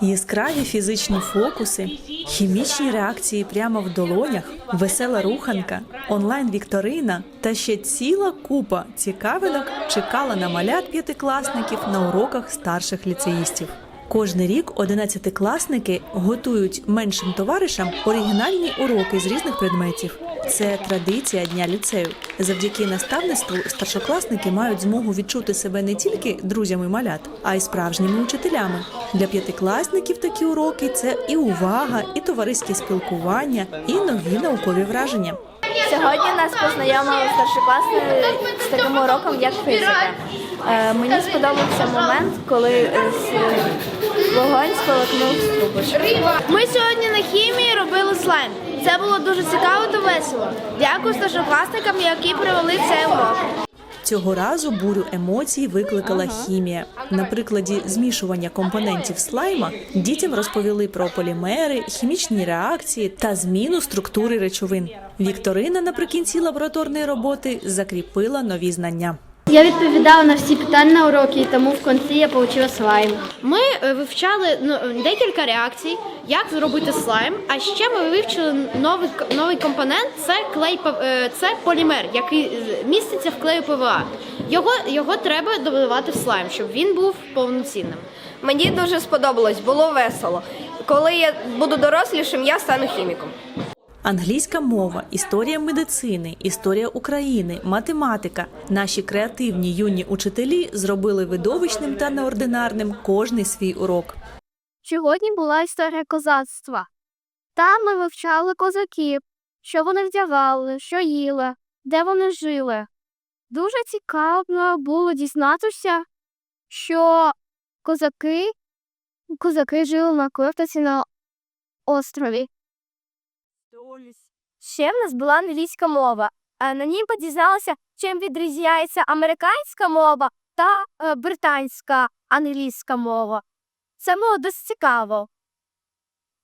Яскраві фізичні фокуси, хімічні реакції прямо в долонях, весела руханка, онлайн-вікторина та ще ціла купа цікавинок чекала на малят п'ятикласників на уроках старших ліцеїстів. Кожний рік одинадцятикласники готують меншим товаришам оригінальні уроки з різних предметів. Це традиція дня ліцею. Завдяки наставництву старшокласники мають змогу відчути себе не тільки друзями малят, а й справжніми учителями. Для п'ятикласників такі уроки це і увага, і товариське спілкування, і нові наукові враження. Сьогодні нас познайомили старшокласники з таким уроком, як фізика. Е, Мені сподобався момент, коли е, вогонь спалахнув з трубочки. Ми сьогодні на хімії робили слайм. Це було дуже цікаво та весело. Дякую старшокласникам, які провели цей урок. Цього разу бурю емоцій викликала хімія. На прикладі змішування компонентів слайма дітям розповіли про полімери, хімічні реакції та зміну структури речовин. Вікторина наприкінці лабораторної роботи закріпила нові знання. Я відповідала на всі питання на уроки, і тому в кінці я отримала слайм. Ми е, вивчали ну, декілька реакцій, як зробити слайм. А ще ми вивчили новий к- новий компонент це клей пав- е, це полімер, який е, міститься в клею ПВА. Його, його треба доливати в слайм, щоб він був повноцінним. Мені дуже сподобалось, було весело. Коли я буду дорослішим, я стану хіміком. Англійська мова, історія медицини, історія України, математика. Наші креативні юні учителі зробили видовищним та неординарним кожний свій урок. Сьогодні була історія козацтва. Там ми вивчали козаків, що вони вдягали, що їли, де вони жили. Дуже цікаво було дізнатися, що козаки, козаки жили на Кортиці на острові. Ще в нас була англійська мова. Е, На ній подізналася, чим відрізняється американська мова та е, британська англійська мова. Це було досить цікаво.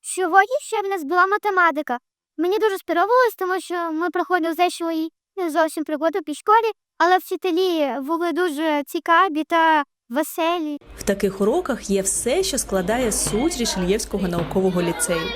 Сьогодні ще в нас була математика. Мені дуже сподобалось, тому що ми проходили і не зовсім пригоду під школі, але вчителі були дуже цікаві та веселі. В таких уроках є все, що складає суть Рішельєвського наукового ліцею.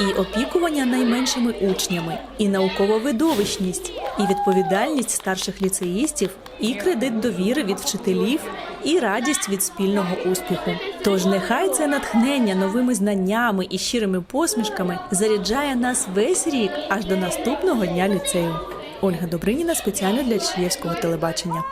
І опікування найменшими учнями, і наукова видовищність, і відповідальність старших ліцеїстів, і кредит довіри від вчителів, і радість від спільного успіху. Тож нехай це натхнення новими знаннями і щирими посмішками заряджає нас весь рік аж до наступного дня ліцею. Ольга Добриніна спеціально для Рішельєвського телебачення.